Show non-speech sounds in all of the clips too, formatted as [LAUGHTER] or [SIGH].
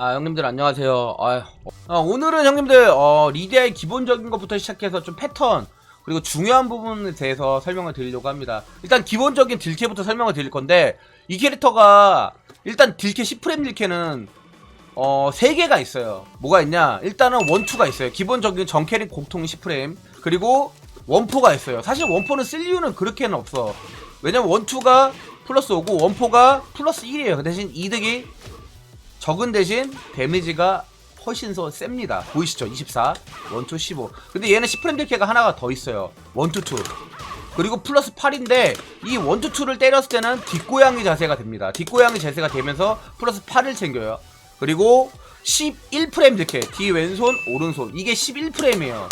아 형님들 안녕하세요. 아유, 어, 오늘은 형님들 어, 리디아의 기본적인 것부터 시작해서 좀 패턴 그리고 중요한 부분에 대해서 설명을 드리려고 합니다. 일단 기본적인 딜캐부터 설명을 드릴 건데 이 캐릭터가 일단 딜캐 10프레임 딜캐는 어, 3개가 있어요. 뭐가 있냐? 일단은 원투가 있어요. 기본적인 정캐릭 공통 10프레임. 그리고 원포가 있어요. 사실 원포는 쓸 이유는 그렇게는 없어. 왜냐면 원투가 플러스 5고 원포가 플러스 1이에요. 그 대신 이득이 적은 대신 데미지가 훨씬 더 셉니다. 보이시죠? 24, 원투 15. 근데 얘는 10프레임 딜캐가 하나가 더 있어요. 원투 2. 그리고 플러스 8인데 이 원투 2를 때렸을 때는 뒷고양이 자세가 됩니다. 뒷고양이 자세가 되면서 플러스 8을 챙겨요. 그리고 11프레임 딜캐. 뒤 왼손, 오른손. 이게 11프레임이에요.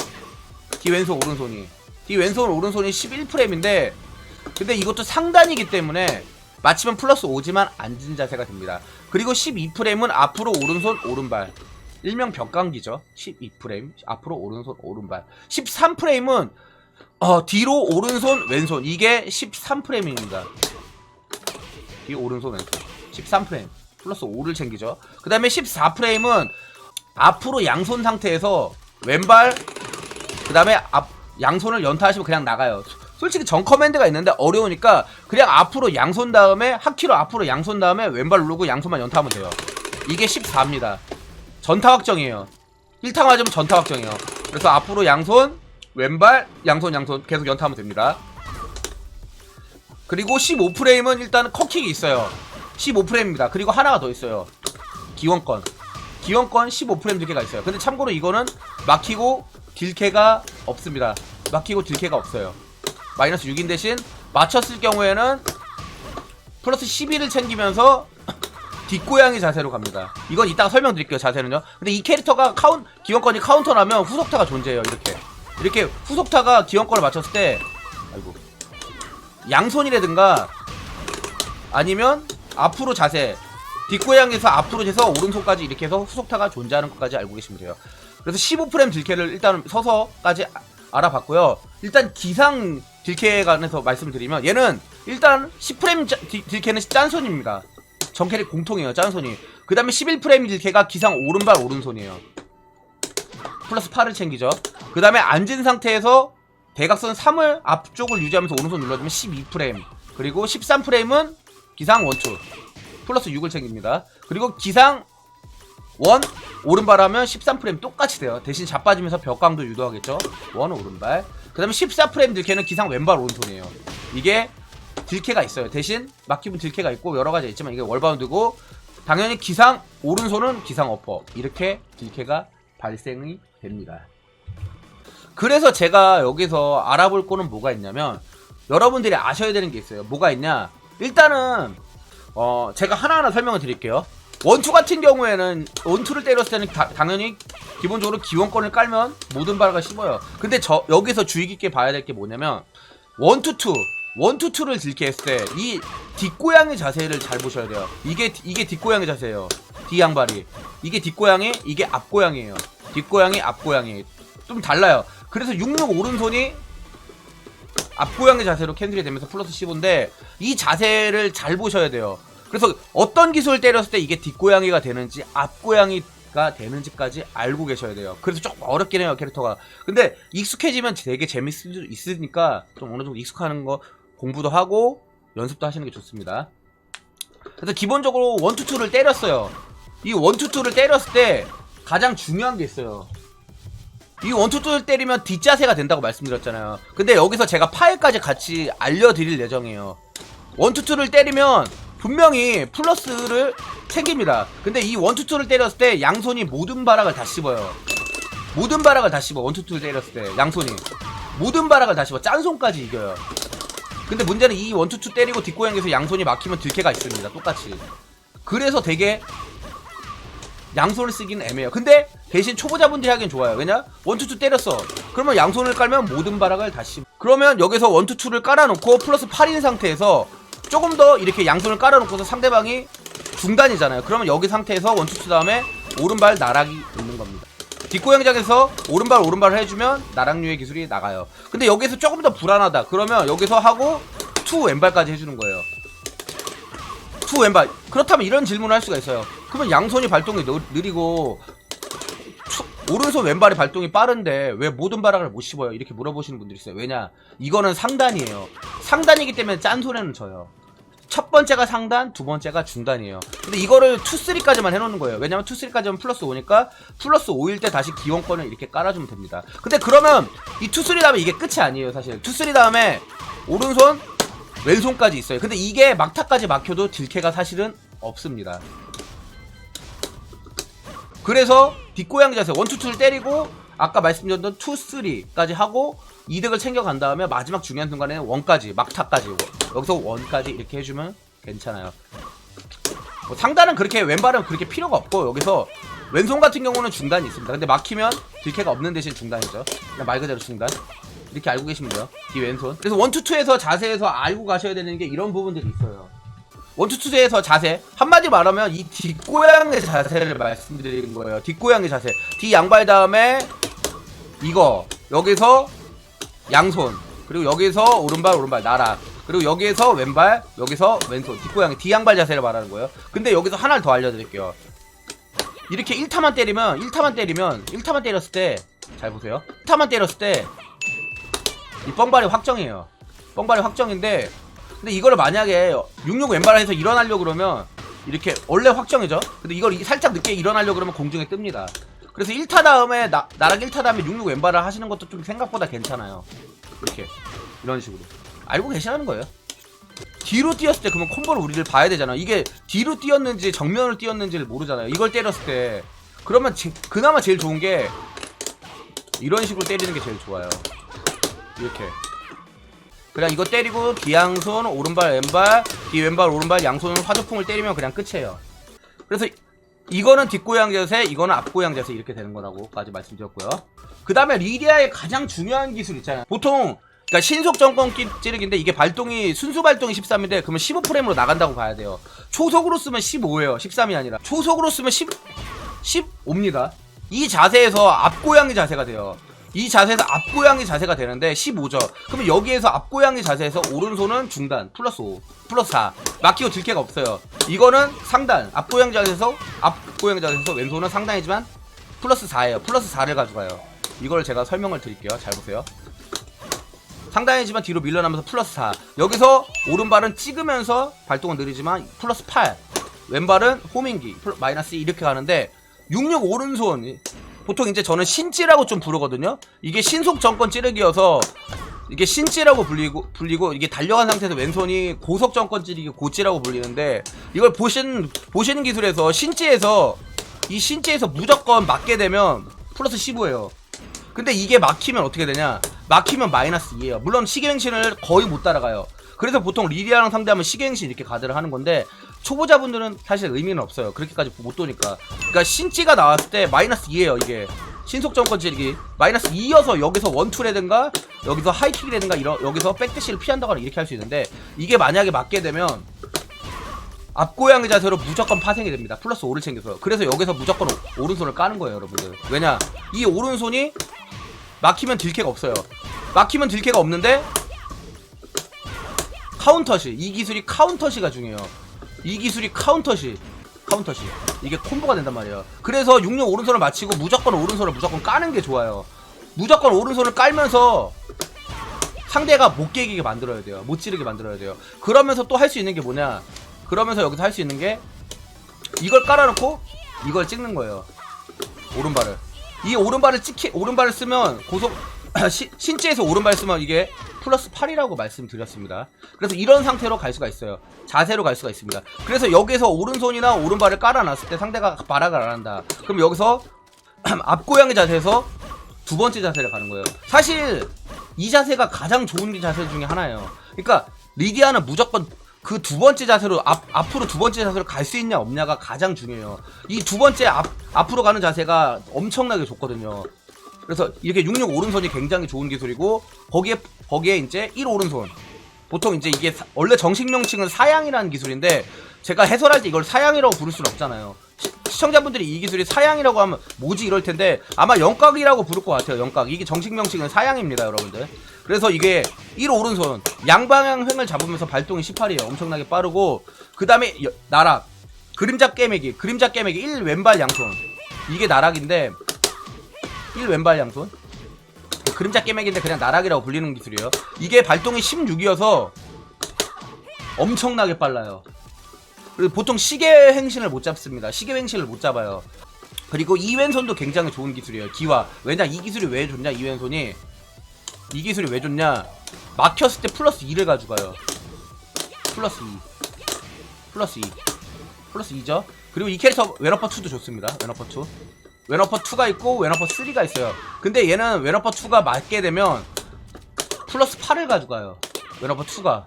뒤 왼손, 오른손이. 뒤 왼손, 오른손이 11프레임인데 근데 이것도 상단이기 때문에 맞히면 플러스 5지만 앉은 자세가 됩니다. 그리고 12프레임은 앞으로 오른손 오른발. 일명 벽감기죠. 12프레임 앞으로 오른손 오른발. 13프레임은 어, 뒤로 오른손 왼손 이게 13프레임입니다. 뒤 오른손 왼손 13프레임 플러스 5를 챙기죠. 그 다음에 14프레임은 앞으로 양손 상태에서 왼발 그 다음에 앞 양손을 연타하시면 그냥 나가요. 솔직히 전 커맨드가 있는데 어려우니까 그냥 앞으로 양손 다음에 하키로 앞으로 양손 다음에 왼발 누르고 양손만 연타하면 돼요. 이게 14입니다. 전타 확정이에요. 1타 맞으면 전타 확정이에요. 그래서 앞으로 양손, 왼발, 양손, 양손 계속 연타하면 됩니다. 그리고 15프레임은 일단 컷킥이 있어요. 15프레임입니다. 그리고 하나가 더 있어요. 기원권. 기원권 15프레임 딜캐가 있어요. 근데 참고로 이거는 막히고 딜캐가 없습니다. 막히고 딜캐가 없어요. 마이너스 6인 대신 맞췄을 경우에는 플러스 11을 챙기면서 [COUGHS] 뒷고양이 자세로 갑니다. 이건 이따가 설명드릴게요. 자세는요. 근데 이 캐릭터가 카운 기원권이 카운터라면 후속타가 존재해요. 이렇게 이렇게 후속타가 기원권을 맞췄을 때 아이고 양손이라든가 아니면 앞으로 자세 뒷고양이에서 앞으로 해서 오른손까지 이렇게 해서 후속타가 존재하는 것까지 알고 계시면 돼요. 그래서 15프레임 딜캐를 일단 서서까지 아- 알아봤고요. 일단 기상 딜캐에 관해서 말씀을 드리면 얘는 일단 10프레임 짜- 디- 딜캐는 짠손입니다. 정캐릭 공통이에요. 짠손이. 그 다음에 11프레임 딜캐가 기상 오른발 오른손이에요. 플러스 8을 챙기죠. 그 다음에 앉은 상태에서 대각선 3을 앞쪽을 유지하면서 오른손 눌러주면 12프레임. 그리고 13프레임은 기상 원투. 플러스 6을 챙깁니다. 그리고 기상 원 오른발 하면 13프레임 똑같이 돼요. 대신 자빠지면서 벽광도 유도하겠죠. 원 오른발. 그 다음에 14프레임 딜캐는 기상 왼발 오른손이에요. 이게 딜캐가 있어요. 대신 막히면 딜캐가 있고 여러 가지 있지만 이게 월바운드고 당연히 기상 오른손은 기상 어퍼 이렇게 딜캐가 발생이 됩니다. 그래서 제가 여기서 알아볼 거는 뭐가 있냐면 여러분들이 아셔야 되는 게 있어요. 뭐가 있냐? 일단은 어 제가 하나하나 설명을 드릴게요. 원투 같은 경우에는 원투를 때렸을 때는 다- 당연히 기본적으로 기원권을 깔면 모든 바라가 씹어요. 근데 저 여기서 주의 깊게 봐야 될 게 뭐냐면 원투 투 원투 투를 딜캐했을 때 이 뒷고양이 자세를 잘 보셔야 돼요. 이게 이게 뒷고양이 자세예요. 뒤 양발이 이게 뒷고양이 이게 앞고양이에요. 뒷고양이 앞고양이 좀 달라요. 그래서 66 오른손이 앞고양이 자세로 캔들이 되면서 플러스 15인데 이 자세를 잘 보셔야 돼요. 그래서 어떤 기술을 때렸을 때 이게 뒷고양이가 되는지 앞고양이가 되는지까지 알고 계셔야 돼요. 그래서 조금 어렵긴 해요 캐릭터가. 근데 익숙해지면 되게 재밌을 수 있으니까 좀 어느 정도 익숙하는 거 공부도 하고 연습도 하시는 게 좋습니다. 그래서 기본적으로 원투투를 때렸어요. 이 원투투를 때렸을 때 가장 중요한 게 있어요. 이 원투투를 때리면 뒷자세가 된다고 말씀드렸잖아요. 근데 여기서 제가 파일까지 같이 알려드릴 예정이에요. 원투투를 때리면 분명히 플러스를 챙깁니다. 근데 이 원투투를 때렸을 때 양손이 모든 바락을 다 씹어요. 모든 바락을 다 씹어. 원투투를 때렸을 때 양손이 모든 바락을 다 씹어. 짠손까지 이겨요. 근데 문제는 이 원투투 때리고 뒷고양이에서 양손이 막히면 들캐가 있습니다. 똑같이. 그래서 되게 양손을 쓰기는 애매해요. 근데 대신 초보자분들이 하기엔 좋아요. 왜냐? 원투투 때렸어. 그러면 양손을 깔면 모든 바락을 다시. 그러면 여기서 원투투를 깔아놓고 플러스 8인 상태에서 조금 더 이렇게 양손을 깔아놓고서 상대방이 중단이잖아요. 그러면 여기 상태에서 원투투 다음에 오른발 나락이 있는 겁니다. 뒷고양장에서 오른발 오른발을 해주면 나락류의 기술이 나가요. 근데 여기서 조금 더 불안하다. 그러면 여기서 하고 투 왼발까지 해주는 거예요. 투 왼발. 그렇다면 이런 질문을 할 수가 있어요. 그러면 양손이 발동이 느, 느리고 추- 오른손 왼발이 발동이 빠른데 왜 모든 발악을 못 씹어요? 이렇게 물어보시는 분들이 있어요. 왜냐? 이거는 상단이에요. 상단이기 때문에 짠 소리는 져요. 첫 번째가 상단, 두 번째가 중단이에요. 근데 이거를 투, 쓰리까지만 해놓는 거예요. 왜냐면 투, 쓰리까지면 플러스 5니까 플러스 5일 때 다시 기원권을 이렇게 깔아주면 됩니다. 근데 그러면 이 투, 쓰리 다음에 이게 끝이 아니에요, 사실. 투, 쓰리 다음에 오른손, 왼손까지 있어요. 근데 이게 막타까지 막혀도 딜캐가 사실은 없습니다. 그래서 뒷고양 자세 원투투를 때리고 아까 말씀드렸던 투 쓰리까지 하고 이득을 챙겨간 다음에 마지막 중요한 순간에 원까지 막타까지 여기서 원까지 이렇게 해주면 괜찮아요. 뭐 상단은 그렇게 왼발은 그렇게 필요가 없고 여기서 왼손 같은 경우는 중단이 있습니다. 근데 막히면 딜캐가 없는 대신 중단이죠. 그냥 말 그대로 중단. 이렇게 알고 계시면 돼요. 뒤 왼손. 그래서 원투투에서 자세에서 알고 가셔야 되는 게 이런 부분들이 있어요. 원투투에서 자세. 한마디로 말하면 이 뒷고양이 자세를 말씀드리는 거예요. 뒷고양이 자세. 뒤 양발 다음에 이거. 여기서 양손. 그리고 여기서 오른발 오른발 나락. 그리고 여기에서 왼발 여기서 왼손. 뒷고양이 뒤양발 자세를 말하는 거예요. 근데 여기서 하나를 더 알려드릴게요. 이렇게 1타만 때리면 1타만 때리면 1타만 때렸을 때 잘 보세요. 1타만 때렸을 때 이 뻥발이 확정이에요. 뻥발이 확정인데 근데 이거를 만약에 66 왼발을 해서 일어나려고 그러면 이렇게 원래 확정이죠. 근데 이걸 이- 살짝 늦게 일어나려고 그러면 공중에 뜹니다. 그래서 1타 다음에 나, 나락 1타 다음에 66 왼발을 하시는 것도 좀 생각보다 괜찮아요. 이렇게 이런 식으로 알고 계시라는 거예요. 뒤로 뛰었을 때 그러면 콤보를 우리를 봐야 되잖아. 이게 뒤로 뛰었는지 정면을 뛰었는지를 모르잖아요. 이걸 때렸을 때 그러면 지- 그나마 제일 좋은 게 이런 식으로 때리는 게 제일 좋아요. 이렇게 그냥 이거 때리고 뒤양손 오른발 왼발 뒤 왼발 오른발 양손은 화조풍을 때리면 그냥 끝이에요. 그래서 이거는 뒷고양 자세 이거는 앞고양 자세 이렇게 되는 거라고까지 말씀드렸고요. 그 다음에 리디아의 가장 중요한 기술 있잖아요. 보통 그러니까 신속 정권 끼- 찌르기인데 이게 발동이 순수 발동이 13인데 그러면 15프레임으로 나간다고 봐야 돼요. 초속으로 쓰면 15예요. 13이 아니라. 초속으로 쓰면 10 15입니다. 이 자세에서 앞고양이 자세가 돼요 이 자세에서 앞고양이 자세가 되는데 15죠. 그러면 여기에서 앞고양이 자세에서 오른손은 중단 플러스 5 플러스 4 막히고 들개가 없어요. 이거는 상단 앞고양 자세에서 앞고양 자세에서 왼손은 상단이지만 플러스 4예요. 플러스 4를 가져가요. 이걸 제가 설명을 드릴게요. 잘 보세요. 상단이지만 뒤로 밀려나면서 플러스 4 여기서 오른발은 찍으면서 발동은 느리지만 플러스 8 왼발은 호밍기 마이너스 2 이렇게 가는데 66 오른손 보통 이제 저는 신찌라고 좀 부르거든요. 이게 신속 정권 찌르기여서 이게 신찌라고 불리고 불리고 이게 달려간 상태에서 왼손이 고속 정권 찌르기 고찌라고 불리는데 이걸 보신 보시는 기술에서 신찌에서 이 신찌에서 무조건 맞게 되면 플러스 15예요. 근데 이게 막히면 어떻게 되냐? 막히면 마이너스 2예요. 물론 시계행신을 거의 못 따라가요. 그래서 보통 리디아랑 상대하면 시계행신 이렇게 가드를 하는 건데 초보자분들은 사실 의미는 없어요. 그렇게까지 못 도니까. 그러니까 신찌가 나왔을 때 마이너스 2예요. 이게 신속 정권 찌르기 마이너스 2여서 여기서 원투라든가 여기서 하이킥이라든가 이런 여기서 백대시를 피한다거나 이렇게 할 수 있는데 이게 만약에 맞게 되면 앞고양이 자세로 무조건 파생이 됩니다. 플러스 5를 챙겨서. 그래서 여기서 무조건 오, 오른손을 까는 거예요, 여러분들. 왜냐? 이 오른손이 막히면 딜캐가 없어요. 막히면 딜캐가 없는데 카운터시. 이 기술이 카운터시가 중요해요. 이 기술이 카운터시. 카운터시. 이게 콤보가 된단 말이에요. 그래서 66 오른손을 맞히고 무조건 오른손을 무조건 까는 게 좋아요. 무조건 오른손을 깔면서 상대가 못 깨기게 만들어야 돼요. 못 찌르게 만들어야 돼요. 그러면서 또 할 수 있는 게 뭐냐? 그러면서 여기서 할 수 있는 게 이걸 깔아놓고 이걸 찍는 거예요. 오른발을. 이 오른발을 찍히 오른발을 쓰면 고속 [CLEARS THROAT] 시- 신체에서 오른발 쓰면 이게 플러스 8이라고 말씀드렸습니다. 그래서 이런 상태로 갈 수가 있어요. 자세로 갈 수가 있습니다. 그래서 여기서 오른손이나 오른발을 깔아놨을 때 상대가 발악을 안 한다. 그럼 여기서 [CLEARS THROAT] 앞고양이 자세에서 두 번째 자세를 가는 거예요. 사실 이 자세가 가장 좋은 자세 중에 하나예요. 그러니까 리디아는 무조건 그 두 번째 자세로 앞, 앞으로 두 번째 자세로 갈 수 있냐 없냐가 가장 중요해요. 이 두 번째 앞, 앞으로 가는 자세가 엄청나게 좋거든요. 그래서 이렇게 66 오른손이 굉장히 좋은 기술이고 거기에 거기에 이제 1 오른손 보통 이제 이게 사- 원래 정식 명칭은 사양이라는 기술인데 제가 해설할 때 이걸 사양이라고 부를 수는 없잖아요. 시, 시청자분들이 이 기술이 사양이라고 하면 뭐지 이럴 텐데 아마 영각이라고 부를 것 같아요. 영각 이게 정식 명칭은 사양입니다, 여러분들. 그래서 이게 1 오른손 양방향 횡을 잡으면서 발동이 18이에요. 엄청나게 빠르고 그 다음에 나락 그림자 깨매기 그림자 깨매기 1 왼발 양손 이게 나락인데 1 왼발 양손. 그림자 깨매기인데 그냥 나락이라고 불리는 기술이에요. 이게 발동이 16이어서 엄청나게 빨라요. 그리고 보통 시계 행신을 못 잡습니다. 시계 행신을 못 잡아요. 그리고 이 왼손도 굉장히 좋은 기술이에요. 기와. 왜냐 이 기술이 왜 좋냐 이 왼손이. 이 기술이 왜 좋냐. 막혔을 때 플러스 2를 가져가요. 플러스 2 플러스 2 플러스 2죠? 그리고 이 캐릭터 웨너퍼 2도 좋습니다. 웨너퍼 2 웨너퍼 2가 있고 웨너퍼 3가 있어요. 근데 얘는 웨너퍼 2가 맞게 되면 플러스 8을 가져가요. 웨너퍼 2가.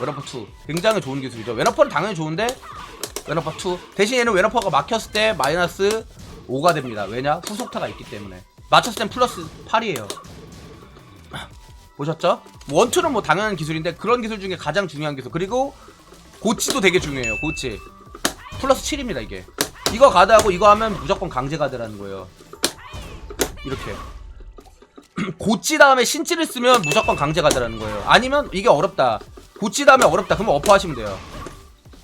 웨너퍼 2 굉장히 좋은 기술이죠. 웨너퍼는 당연히 좋은데 웨너퍼 2 대신 얘는 웨너퍼가 막혔을 때 마이너스 5가 됩니다. 왜냐? 후속타가 있기 때문에. 맞췄을 땐 플러스 8이에요. [CLEARS THROAT] 보셨죠? 원투는 뭐 당연한 기술인데 그런 기술 중에 가장 중요한 기술. 그리고 고치도 되게 중요해요. 고치. 플러스 7입니다 이게 이거 가드하고 이거 하면 무조건 강제 가드라는 거예요. 이렇게. [CLEARS THROAT] 고치 다음에 신치를 쓰면 무조건 강제 가드라는 거예요. 아니면 이게 어렵다. 고치 다음에 어렵다. 그러면 어퍼 하시면 돼요.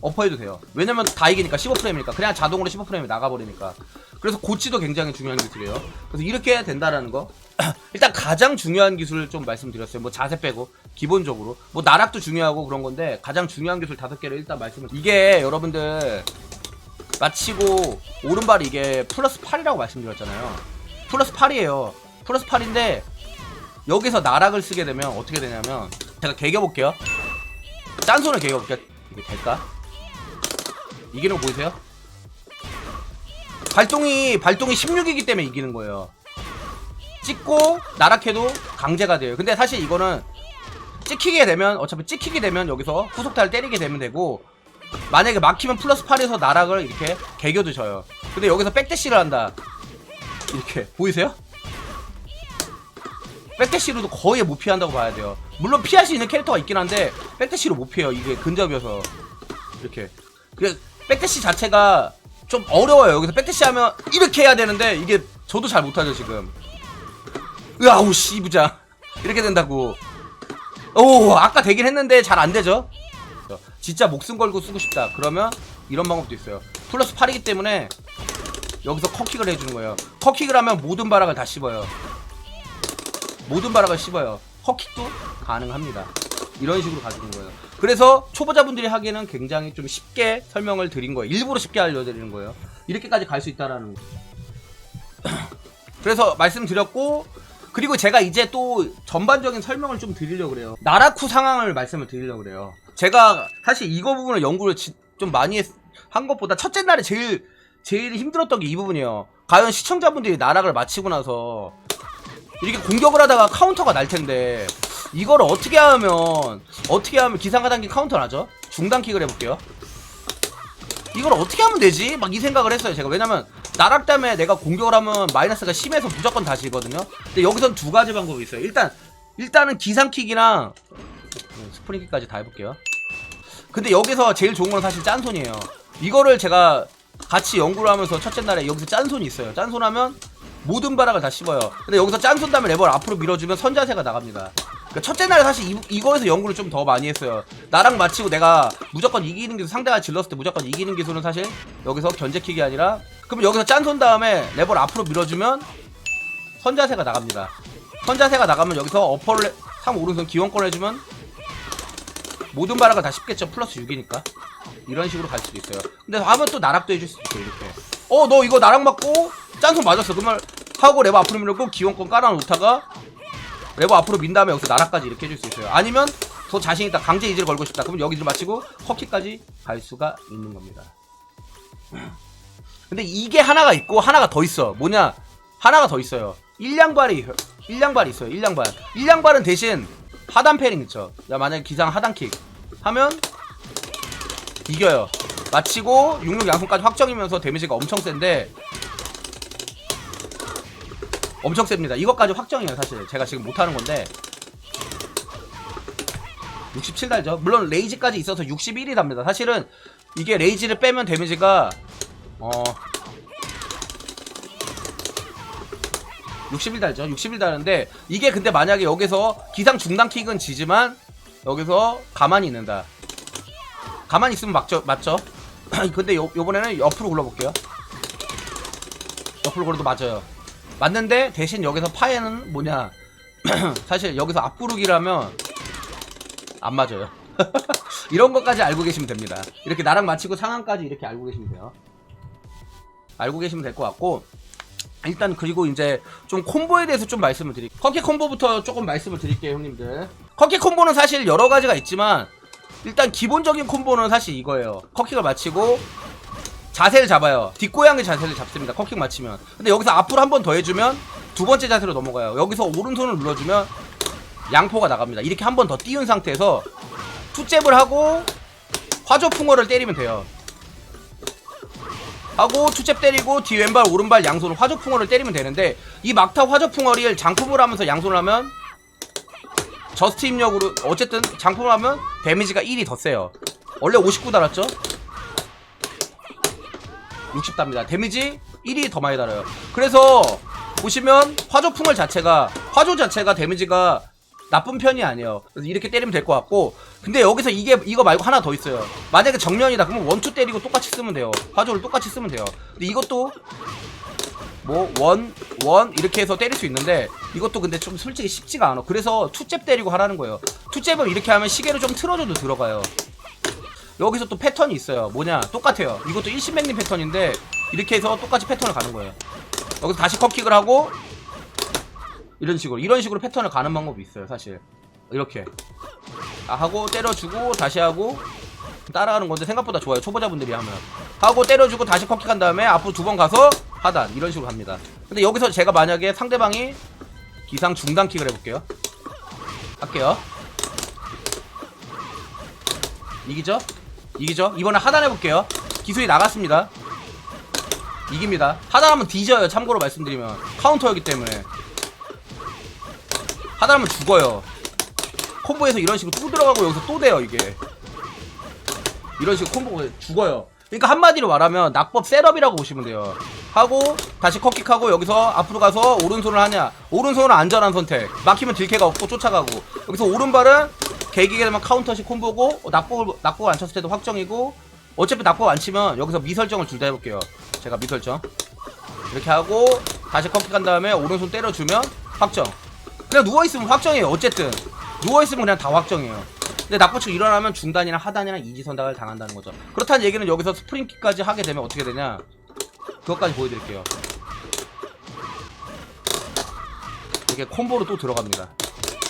어퍼 해도 돼요. 왜냐면 다 이기니까 15프레임이니까. 그냥 자동으로 15프레임이 나가버리니까. 그래서 고치도 굉장히 중요한 기술이에요. 그래서 이렇게 된다라는 거. [CLEARS THROAT] 일단 가장 중요한 기술을 좀 말씀드렸어요. 뭐 자세 빼고 기본적으로. 뭐 나락도 중요하고 그런 건데 가장 중요한 기술 다섯 개를 일단 말씀을 이게 여러분들 마치고 오른발 이게 플러스 8이라고 말씀드렸잖아요. 플러스 8이에요. 플러스 8인데 여기서 나락을 쓰게 되면 어떻게 되냐면 제가 개겨볼게요. 짠손을 개겨볼게요. 이게 될까? 이기는 거 보이세요? 발동이 발동이 16이기 때문에 이기는 거예요. 찍고 나락해도 강제가 돼요. 근데 사실 이거는 찍히게 되면 어차피 찍히게 되면 여기서 후속타를 때리게 되면 되고 만약에 막히면 플러스 8에서 나락을 이렇게 개겨 드셔요. 근데 여기서 백대시를 한다. 이렇게. 보이세요? 백대시로도 거의 못 피한다고 봐야 돼요. 물론 피할 수 있는 캐릭터가 있긴 한데 백대시로 못 피해요. 이게 근접이어서. 이렇게. 그 백대시 자체가 좀 어려워요. 여기서 백대시 하면 이렇게 해야 되는데 이게 저도 잘 못하죠 지금. 으아우 씨부자 이렇게 된다고. 오 아까 되긴 했는데 잘 안되죠 진짜 목숨 걸고 쓰고 싶다. 그러면 이런 방법도 있어요. 플러스 8이기 때문에 여기서 컷킥을 해주는 거예요. 컷킥을 하면 모든 바락을 다 씹어요. 모든 바락을 씹어요. 컷킥도 가능합니다. 이런 식으로 가지는 거예요. 그래서 초보자분들이 하기에는 굉장히 좀 쉽게 설명을 드린 거예요. 일부러 쉽게 알려드리는 거예요. 이렇게까지 갈 수 있다라는 거. [CLEARS THROAT] 그래서 말씀드렸고 그리고 제가 이제 또 전반적인 설명을 좀 드리려고 그래요. 나라쿠 상황을 말씀을 드리려고 그래요. 제가 사실 이거 부분을 연구를 지- 좀 많이 했- 한 것보다 첫째 날에 제일 제일 힘들었던 게 이 부분이에요. 과연 시청자분들이 나락을 마치고 나서 이렇게 공격을 하다가 카운터가 날 텐데 이걸 어떻게 하면 어떻게 하면 기상하단기 카운터 나죠? 중단 킥을 해볼게요. 이걸 어떻게 하면 되지? 막 이 생각을 했어요 제가 왜냐면 나락 때문에 내가 공격을 하면 마이너스가 심해서 무조건 다시거든요 근데 여기선 두 가지 방법이 있어요 일단 일단은 기상킥이랑 네, 스프링킥까지 다 해볼게요. 근데 여기서 제일 좋은 건 사실 짠손이에요. 이거를 제가 같이 연구를 하면서 첫째 날에 여기서 짠손이 있어요. 짠손 하면 모든 바락을 다 씹어요. 근데 여기서 짠손 다음에 레버를 앞으로 밀어주면 선자세가 나갑니다. 그러니까 첫째 날에 사실 이, 이거에서 연구를 좀 더 많이 했어요. 나랑 마치고 내가 무조건 이기는 기술 상대가 질렀을 때 무조건 이기는 기술은 사실 여기서 견제킥이 아니라 그럼 여기서 짠손 다음에 레버를 앞으로 밀어주면 선자세가 나갑니다. 선자세가 나가면 여기서 어퍼를 해- 상 오른손 기원권 해주면 모든 바락을 다 씹겠죠 플러스 6이니까. 이런 식으로 갈 수도 있어요. 근데 하면 또 나락도 해줄 수 있어요 이렇게. 어 너 이거 나락 맞고 짠손 맞았어. 그러면 하고 레버 앞으로 밀고 기원권 깔아놓다가 레버 앞으로 민 다음에 여기서 나락까지 이렇게 해줄 수 있어요. 아니면 더 자신있다 강제 이지를 걸고 싶다. 그러면 여기를 마치고 커키까지 갈 수가 있는 겁니다. 근데 이게 하나가 있고 하나가 더 있어. 뭐냐? 하나가 더 있어요. 일량발이 일량발이 있어요 일량발. 일량발은 대신 하단 패링 있죠 야 만약에 기상 하단킥 하면 이겨요. 마치고 66 양손까지 확정이면서 데미지가 엄청 센데 엄청 셉니다. 이것까지 확정이에요 사실. 제가 지금 못하는 건데. 67 달죠? 물론 레이지까지 있어서 61이 답니다. 사실은 이게 레이지를 빼면 데미지가 어 60일 달죠. 60일 달는데 이게 근데 만약에 여기서 기상 중단 킥은 지지만 여기서 가만히 있는다. 가만히 있으면 맞죠 맞죠? [CLEARS THROAT] 근데 요, 요번에는 옆으로 굴러볼게요. 옆으로 굴러도 맞아요. 맞는데 대신 여기서 파에는 뭐냐? [CLEARS THROAT] 사실 여기서 앞구르기라면 안 맞아요. [LAUGHS] 이런 것까지 알고 계시면 됩니다. 이렇게 나랑 맞히고 상황까지 이렇게 알고 계시면 돼요. 알고 계시면 될 것 같고 일단 그리고 이제 좀 콤보에 대해서 좀 말씀을 드릴게요. 커키 콤보부터 조금 말씀을 드릴게요 형님들. 커키 콤보는 사실 여러 가지가 있지만 일단 기본적인 콤보는 사실 이거예요. 커킥을 마치고 자세를 잡아요. 뒷고양이 자세를 잡습니다 커킥 마치면. 근데 여기서 앞으로 한 번 더 해주면 두 번째 자세로 넘어가요. 여기서 오른손을 눌러주면 양포가 나갑니다. 이렇게 한 번 더 띄운 상태에서 투잽을 하고 화조풍어를 때리면 돼요 하고 투잽 때리고 뒤 왼발 오른발 양손 화조풍어를 때리면 되는데 이 막타 화조풍어를 장품을 하면서 양손을 하면 저스트 입력으로 어쨌든 장품을 하면 데미지가 1이 더 세요. 원래 59 달았죠? 60 답니다. 데미지 1이 더 많이 달아요. 그래서 보시면 화조풍을 자체가 화조 자체가 데미지가 나쁜 편이 아니에요. 그래서 이렇게 때리면 될 것 같고. 근데 여기서 이게 이거 말고 하나 더 있어요. 만약에 정면이다 그러면 원투 때리고 똑같이 쓰면 돼요. 화조를 똑같이 쓰면 돼요. 근데 이것도 뭐 원 원 이렇게 해서 때릴 수 있는데 이것도 근데 좀 솔직히 쉽지가 않아. 그래서 투잽 때리고 하라는 거예요. 투잽을 이렇게 하면 시계를 좀 틀어줘도 들어가요. 여기서 또 패턴이 있어요. 뭐냐? 똑같아요. 이것도 일신맥님 패턴인데 이렇게 해서 똑같이 패턴을 가는 거예요. 여기서 다시 컵킥을 하고 이런 식으로 이런 식으로 패턴을 가는 방법이 있어요 사실. 이렇게. 아, 하고 때려주고 다시 하고 따라가는 건데 생각보다 좋아요 초보자분들이 하면. 하고 때려주고 다시 컵킥한 다음에 앞으로 두 번 가서 하단 이런 식으로 합니다. 근데 여기서 제가 만약에 상대방이 기상 중단킥을 해볼게요. 할게요. 이기죠? 이기죠? 이번에 하단 해볼게요. 기술이 나갔습니다. 이깁니다. 하단 하면 뒤져요 참고로 말씀드리면. 카운터였기 때문에 하단하면 죽어요. 콤보에서 이런 식으로 또 들어가고 여기서 또 돼요 이게. 이런 식으로 콤보가 죽어요. 그러니까 한마디로 말하면 낙법 셋업이라고 보시면 돼요. 하고 다시 컵킥하고 여기서 앞으로 가서 오른손을 하냐. 오른손은 안전한 선택. 막히면 딜캐가 없고 쫓아가고. 여기서 오른발은 개기게 되면 카운터식 콤보고 어, 낙법을 낙법을 안 쳤을 때도 확정이고 어차피 낙법 안 치면 여기서 미설정을 둘 다 해볼게요. 제가 미설정. 이렇게 하고 다시 컵킥한 다음에 오른손 때려주면 확정 그냥 누워있으면 확정이에요 어쨌든. 누워있으면 그냥 다 확정이에요. 근데 낙법치고 일어나면 중단이나 하단이나 이지선닥을 당한다는 거죠. 그렇다는 얘기는 여기서 스프링킥까지 하게 되면 어떻게 되냐? 그것까지 보여드릴게요. 이렇게 콤보로 또 들어갑니다.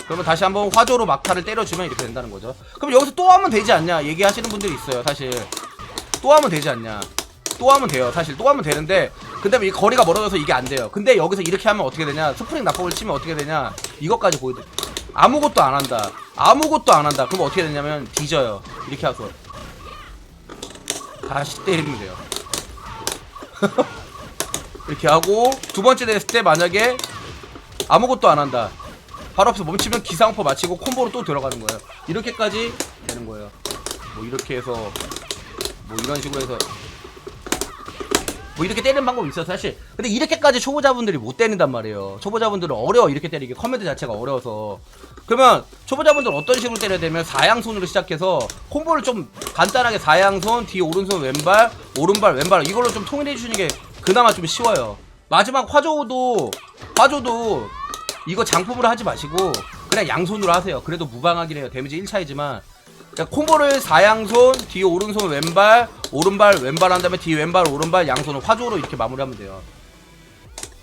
그러면 다시 한번 화조로 막타를 때려주면 이렇게 된다는 거죠. 그럼 여기서 또 하면 되지 않냐? 얘기하시는 분들이 있어요 사실. 또 하면 되지 않냐 또 하면 돼요. 사실 또 하면 되는데 근데 이 거리가 멀어져서 이게 안 돼요. 근데 여기서 이렇게 하면 어떻게 되냐? 스프링 낙법을 치면 어떻게 되냐? 이것까지 보여드릴게요 아무것도 안 한다. 아무것도 안 한다. 그럼 어떻게 되냐면 뒤져요. 이렇게 해서 다시 때리면 돼요. [LAUGHS] 이렇게 하고 두 번째 됐을 때 만약에 아무것도 안 한다. 바로 앞에서 멈추면 기상포 마치고 콤보로 또 들어가는 거예요. 이렇게까지 되는 거예요. 뭐 이렇게 해서 뭐 이런 식으로 해서 뭐 이렇게 때리는 방법이 있어요 사실. 근데 이렇게까지 초보자분들이 못 때린단 말이에요. 초보자분들은 어려워 이렇게 때리기. 커맨드 자체가 어려워서. 그러면 초보자분들은 어떤 식으로 때려야 되면 사양손으로 시작해서 콤보를 좀 간단하게 사양손 뒤 오른손 왼발 오른발 왼발. 이걸로 좀 통일해 주시는 게 그나마 좀 쉬워요. 마지막 화조도 화조도 이거 장품으로 하지 마시고 그냥 양손으로 하세요. 그래도 무방하긴 해요. 데미지 1차이지만 그러니까 콤보를 4양손, 뒤 오른손 왼발, 오른발 왼발 한 다음에 뒤 왼발 오른발 양손을 화조로 이렇게 마무리하면 돼요.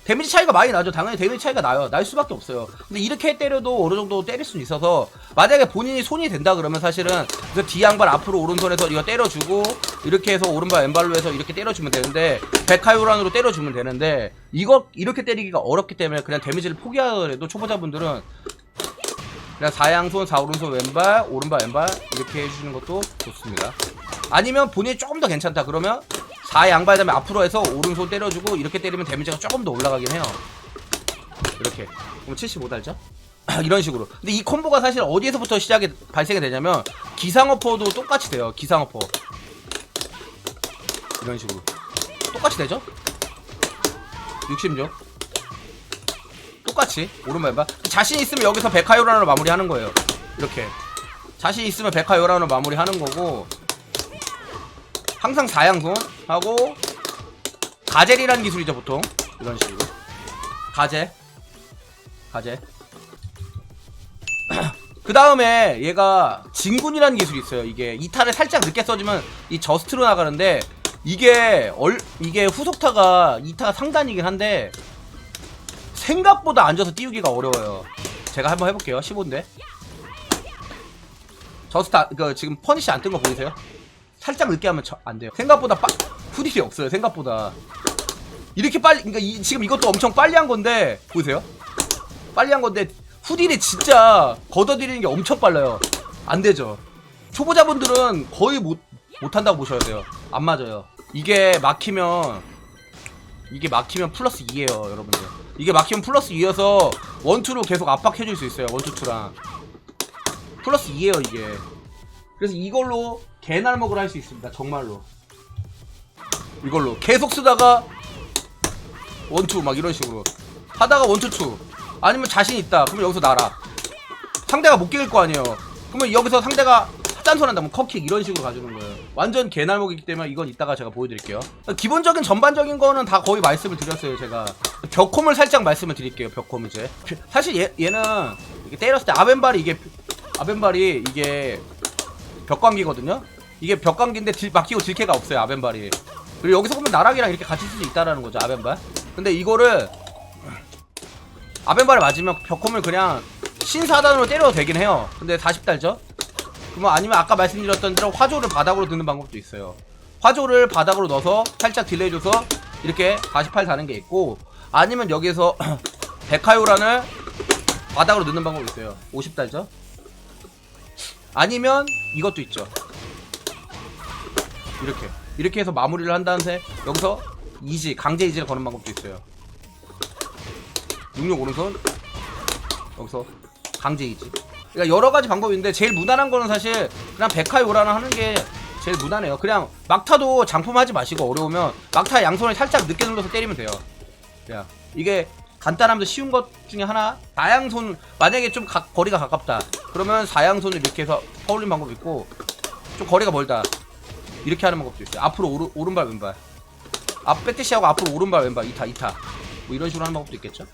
데미지 차이가 많이 나죠. 당연히 데미지 차이가 나요. 날 수밖에 없어요. 근데 이렇게 때려도 어느 정도 때릴 수 있어서 만약에 본인이 손이 된다 그러면 사실은 그뒤 양발 앞으로 오른손에서 이거 때려주고 이렇게 해서 오른발 왼발로 해서 이렇게 때려주면 되는데 백하요란으로 때려주면 되는데 이거 이렇게 때리기가 어렵기 때문에 그냥 데미지를 포기하더라도 초보자분들은 그냥 4양손 4오른손 왼발 오른발 왼발 이렇게 해주시는 것도 좋습니다. 아니면 본인이 조금 더 괜찮다 그러면 4양발 다음에 앞으로 해서 오른손 때려주고 이렇게 때리면 데미지가 조금 더 올라가긴 해요. 이렇게. 그럼 75달죠? [CLEARS THROAT] 이런 식으로. 근데 이 콤보가 사실 어디에서부터 시작이 발생이 되냐면 기상어퍼도 똑같이 돼요 기상어퍼 이런 식으로. 똑같이 되죠? 60조 똑같이. 오른발 왼발 자신 있으면 여기서 백화 요란으로 마무리하는 거예요. 이렇게. 자신 있으면 백화 요란으로 마무리하는 거고. 항상 4양손 하고 가젤이라는 기술이죠 보통. 이런 식으로. 가젤. 가젤. [CLEARS THROAT] 그 다음에 얘가 진군이라는 기술이 있어요. 이게 이타를 살짝 늦게 써주면 이 저스트로 나가는데 이게 얼 이게 후속타가 이타가 상단이긴 한데 생각보다 앉아서 띄우기가 어려워요 제가 한번 해볼게요 15인데 저스타 그 지금 퍼니시 안 뜬 거 보이세요? 살짝 늦게 하면 저, 안 돼요. 생각보다 빠, 후딜이 없어요. 생각보다 이렇게 빨리 그러니까 이, 지금 이것도 엄청 빨리 한 건데 보이세요? 빨리 한 건데 후딜이 진짜 걷어들이는 게 엄청 빨라요. 안 되죠. 초보자분들은 거의 못 못한다고 보셔야 돼요. 안 맞아요. 이게 막히면 이게 막히면 플러스 2에요, 여러분들. 이게 막히면 플러스 2여서 원투로 계속 압박해줄 수 있어요. 원투투랑 플러스 2에요 이게. 그래서 이걸로 개날먹을 할 수 있습니다. 정말로. 이걸로 계속 쓰다가 원투 막 이런 식으로 하다가 원투 투 아니면 자신 있다. 그러면 여기서 날아. 상대가 못 깨길 거 아니에요. 그러면 여기서 상대가 짠손 한다면 컵킥 이런 식으로 가주는 거예요. 완전 개날먹이기 때문에 이건 이따가 제가 보여드릴게요. 기본적인 전반적인 거는 다 거의 말씀을 드렸어요. 제가 벽홈을 살짝 말씀을 드릴게요. 벽홈 이제 사실 얘, 얘는 이게 때렸을 때 아벤발이 이게 아벤발이 이게 벽광기거든요. 이게 벽광기인데 딜, 막히고 딜캐가 없어요. 아벤발이. 그리고 여기서 보면 나락이랑 이렇게 같이 쓸 수 있다라는 거죠. 아벤발. 근데 이거를 아벤발을 맞으면 벽홈을 그냥 신사단으로 때려도 되긴 해요. 근데 40달죠? 그러면 아니면 아까 말씀드렸던 대로 화조를 바닥으로 넣는 방법도 있어요. 화조를 바닥으로 넣어서 살짝 딜레이 줘서 이렇게 48 다는 게 있고 아니면 여기서 데카요란을 [CLEARS THROAT] 바닥으로 넣는 방법이 있어요. 50 달죠? 아니면 이것도 있죠. 이렇게 이렇게 해서 마무리를 한 다음에 여기서 이지 강제 이지를 거는 방법도 있어요. 66 오른손 여기서 강제 이지. 그러니까 여러 가지 방법이 있는데 제일 무난한 거는 사실 그냥 백화이 오라나 하는 게 제일 무난해요. 그냥 막타도 장품 하지 마시고 어려우면 막타 양손을 살짝 늦게 눌러서 때리면 돼요. 야 이게 간단하면서 쉬운 것 중에 하나? 다양손 만약에 좀 가- 거리가 가깝다. 그러면 사양손을 이렇게 해서 퍼올린 방법이 있고 좀 거리가 멀다. 이렇게 하는 방법도 있어요. 앞으로 오른, 오른발 왼발. 앞 백대시하고 앞으로 오른발 왼발. 이타 이타. 뭐 이런 식으로 하는 방법도 있겠죠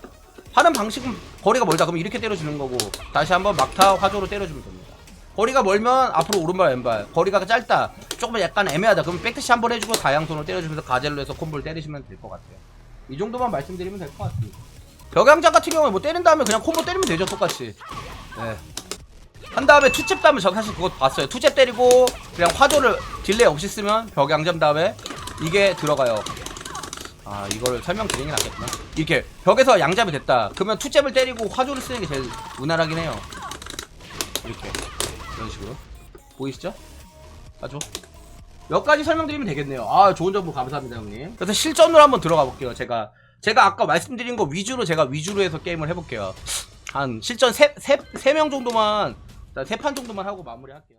하는 방식은 거리가 멀다. 그러면 이렇게 때려주는 거고 다시 한번 막타 화조로 때려주면 됩니다. 거리가 멀면 앞으로 오른발 왼발. 거리가 짧다. 조금 약간 애매하다. 그러면 백대시 한번 해주고 다양손으로 때려주면서 가젤로 해서 콤보를 때리시면 될 것 같아요. 이 정도만 말씀드리면 될 것 같습니다. 벽양장 같은 경우에 뭐 때린 다음에 그냥 콤보 때리면 되죠 똑같이. 네. 한 다음에 투잽 다음에 저 사실 그거 봤어요. 투잽 때리고 그냥 화조를 딜레이 없이 쓰면 벽양점 다음에 이게 들어가요 아 이거를 설명드리는 게 낫겠구나 이렇게 벽에서 양잡이 됐다 그러면 투잽을 때리고 화조를 쓰는 게 제일 무난하긴 해요 이렇게 이런 식으로 보이시죠? 화조 몇 가지 설명드리면 되겠네요. 아, 좋은 정보 감사합니다, 형님. 그래서 실전으로 한번 들어가 볼게요, 제가. 제가 아까 말씀드린 거 위주로 제가 위주로 해서 게임을 해볼게요. 한 실전 세, 세, 세명 정도만, 세판 정도만 하고 마무리 할게요.